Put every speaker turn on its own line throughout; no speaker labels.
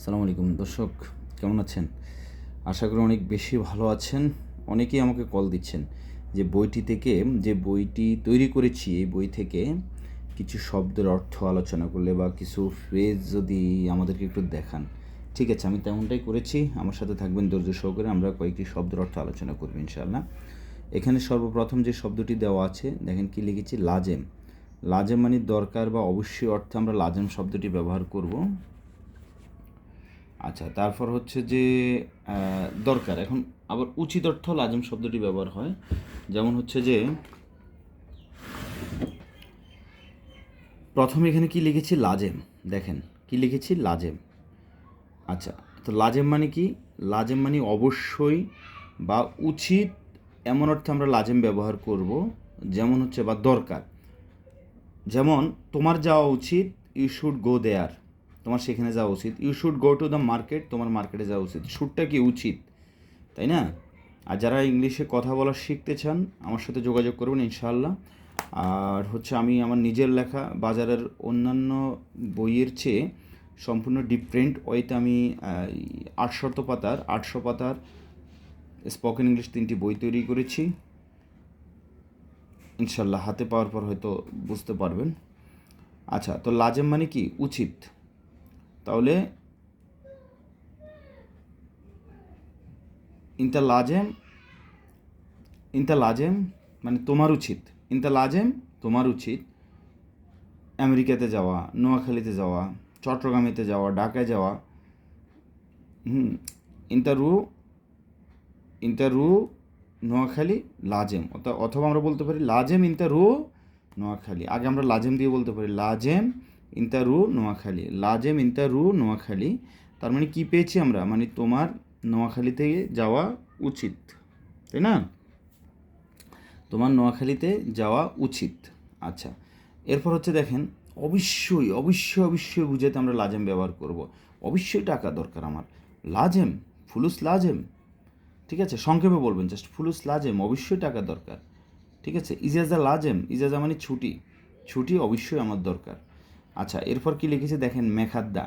আসসালামু আলাইকুম। দর্শক, কেমন আছেন? আশা করি অনেক বেশি ভালো আছেন। অনেকেই আমাকে কল দিচ্ছেন যে বইটি থেকে, যে বইটি তৈরি করেছি, এই বই থেকে কিছু শব্দের অর্থ আলোচনা করলে বা কিছু ফ্রেজ যদি আমাদেরকে একটু দেখান। ঠিক আছে, আমি তেমনটাই করেছি। আমার সাথে থাকবেন ধৈর্য সহকারে, আমরা কয়েকটি শব্দের অর্থ আলোচনা করব ইনশাআল্লাহ। এখানে সর্বপ্রথম যে শব্দটি দেওয়া আছে, দেখেন কি লিখেছি, লাজেম। লাজেম মানে দরকার বা অবশ্যই অর্থে আমরা লাজেম শব্দটি ব্যবহার করব। আচ্ছা তারপর হচ্ছে যে দরকার। এখন আবার উচিত অর্থ লাজম শব্দটি ব্যবহার হয়। যেমন হচ্ছে যে, প্রথমে এখানে কি লিখেছি? লাজেম। দেখেন, কি লিখেছি? লাজেম। আচ্ছা তো লাজেম মানে কি? লাজেম মানে অবশ্যই বা উচিত এমন অর্থে আমরা লাজেম ব্যবহার করব, যেমন হচ্ছে বা দরকার। যেমন, তোমার যাওয়া উচিত ইউ শুড গো দেয়ার তোমার সেখানে যাওয়া উচিত। You should go to the market তোমার মার্কেটে যাওয়া উচিত। শুডটা কি উচিত? তাই না? আর যারা ইংলিশে কথা বলা শিখতে চান, আমার সাথে যোগাযোগ করবেন ইনশাআল্লাহ। আর হচ্ছে আমি আমার নিজের লেখা, বাজারের অন্যান্য বইয়ের চেয়ে সম্পূর্ণ ডিফারেন্ট ওয়েতে আমি আটশত পাতার, আটশো পাতার স্পোকেন ইংলিশ তিনটি বই তৈরি করেছি। ইনশাল্লাহ হাতে পাওয়ার পর হয়তো বুঝতে পারবেন। আচ্ছা তো লাজেম মানে কি? উচিত। তাহলে ইনতা লাজেম ইনতা লাজেম মানে তোমার উচিত। ইনতা লাজেম তোমার উচিত আমেরিকাতে যাওয়া, নোয়াখালীতে যাওয়া, চট্টগ্রামেতে যাওয়া, ঢাকায় যাওয়া। হুম ইন্টারু ইন্টারু নোয়াখালী লাজেম অথবা আমরা বলতে পারি লাজেম ইন্টারু নোয়াখালী। আগে আমরা লাজেম দিয়ে বলতে পারি। লাজেম ইন্টারু নোয়াখালী, লাজেম ইন্টারু নোয়াখালী, তার মানে কি পেয়েছি আমরা? মানে তোমার নোয়াখালীতে যাওয়া উচিত, তাই না? তোমার নোয়াখালীতে যাওয়া উচিত। আচ্ছা এরপর হচ্ছে দেখেন, অবশ্যই অবশ্যই অবশ্যই বুঝাতে আমরা লাজেম ব্যবহার করব। অবশ্যই টাকা দরকার আমার। লাজেম, ফুলুস লাজেম, ঠিক আছে? সংক্ষেপে বলবেন জাস্ট ফুলুস লাজেম, অবশ্যই টাকা দরকার, ঠিক আছে? ইজাজা লাজেম, ইজাজা মানে ছুটি ছুটি অবশ্যই আমার দরকার। আচ্ছা এরপর কি লিখেছে দেখেন, মেখাদ্দা।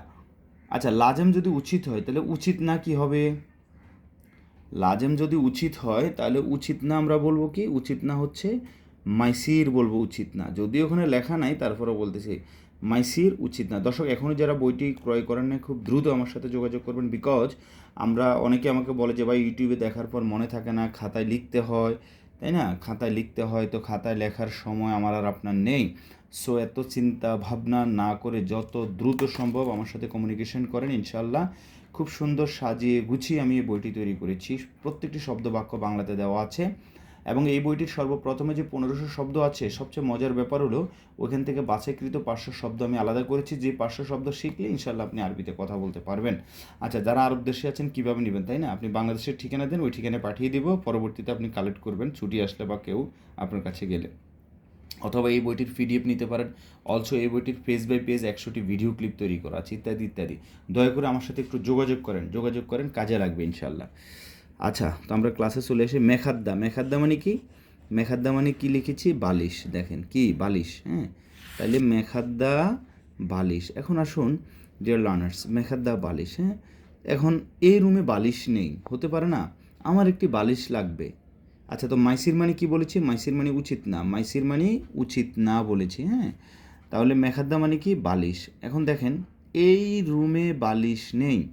আচ্ছা লাজেম যদি উচিত হয়, তাহলে উচিত না কি হবে? লাজেম যদি উচিত হয়, তাহলে উচিত না আমরা বলব কি? উচিত না হচ্ছে মাইসির বলব উচিত না। যদিও ওখানে লেখা নাই তারপরে বলতেছি, মাইসির উচিত না। দর্শক এখনও যারা বইটি ক্রয় করেন না খুব দ্রুত আমার সাথে যোগাযোগ করবেন বিকজ আমরা অনেকে আমাকে বলে যে, ভাই, ইউটিউবে দেখার পর মনে থাকে না, খাতায় লিখতে হয়। তাই না? খাতায় লিখতে হয় তো খাতায় লেখার সময় আমার আর আপনার নেই। সো এত চিন্তা ভাবনা না করে যত দ্রুত সম্ভব আমার সাথে কমিউনিকেশন করেন ইনশাল্লাহ খুব সুন্দর সাজিয়ে গুছিয়ে আমি এই বইটি তৈরি করেছি। প্রত্যেকটি শব্দ বাক্য বাংলাতে দেওয়া আছে। এবং এই বইটির সর্বপ্রথমে যে পনেরোশো শব্দ আছে, সবচেয়ে মজার ব্যাপার হলো ওখান থেকে বাছাইকৃত পাঁচশো শব্দ আমি আলাদা করেছি। যে পাঁচশো শব্দ শিখলে ইনশাল্লাহ আপনি আরবিতে কথা বলতে পারবেন। আচ্ছা যারা আরব দেশে আছেন, কীভাবে নেবেন, তাই না? আপনি বাংলাদেশের ঠিকানা দেন, ওই ঠিকানায় পাঠিয়ে দিব। পরবর্তীতে আপনি কালেক্ট করবেন, ছুটি আসলে বা কেউ আপনার কাছে গেলে। অথবা এই বইটির পিডিএফ নিতে পারেন। অলসো এই বইটির পেজ বাই পেজ একশোটি ভিডিও ক্লিপ তৈরি করা আছে, ইত্যাদি ইত্যাদি। দয়া করে আমার সাথে একটু যোগাযোগ করেন। যোগাযোগ করেন, কাজে লাগবে ইনশাল্লাহ আচ্ছা তো আমরা ক্লাসে চলে এসে মেখাদ্দা মেখাদ্দা মানে কি? মেখাদ্দা মানে কি লিখেছি? বালিশ, দেখেন, কি? বালিশ হ্যাঁ? তাহলে মেখাদ্দা, বালিশ। এখন আসুন ডিয়ার লার্নার্স মেখাদ্দা, বালিশ হ্যাঁ? এখন এই রুমে বালিশ নেই, হতে পারে না? আমার একটি বালিশ লাগবে। আচ্ছা তো মাইসির মানে কি বলেছি? মাইসির মানে উচিত না। মাইসির মানে উচিত না বলেছি হ্যাঁ? তাহলে মেখাদ্দা মানে কি? বালিশ। এখন দেখেন, এই রুমে বালিশ নেই।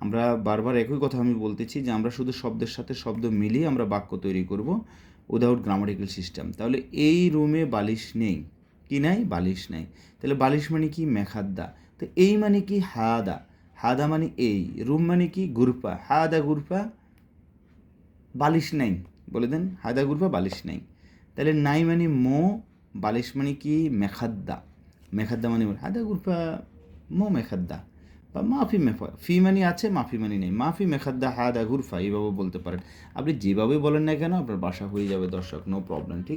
আমরা বারবার একই কথা আমি বলতেছি যে আমরা শুধু শব্দের সাথে শব্দ মিলিয়ে আমরা বাক্য তৈরি করব উইদাউট গ্রামাটিক্যাল সিস্টেম তাহলে এই রুমে বালিশ নেই। কি নাই? বালিশ নাই। তাহলে বালিশ মানে কি? মেখাদ্দা। তো এই মানে কি? হাদা। হাদা মানে এই। রুম মানে কি? গুরপা হাদা গুরপা বালিশ নাই। বলে দেন হায়দা গুরফা বালিশ নাই। তাহলে নাই মানে মো, বালিশ মানে কি? মেখাদ্দা। মেখাদ্দা মানে হায়দা গুরফা মো, মেখাদ্দা। বা মাফি মেফা ফি মানি আছে, মাফি মানি নেই। মাফি মেখাদ্দা হাদা ঘুরফা এইভাবে বলতে পারেন। আপনি যেভাবে বলেন না কেন, আপনার বাসা হয়ে যাবে দর্শক নো প্রবলেম ঠিক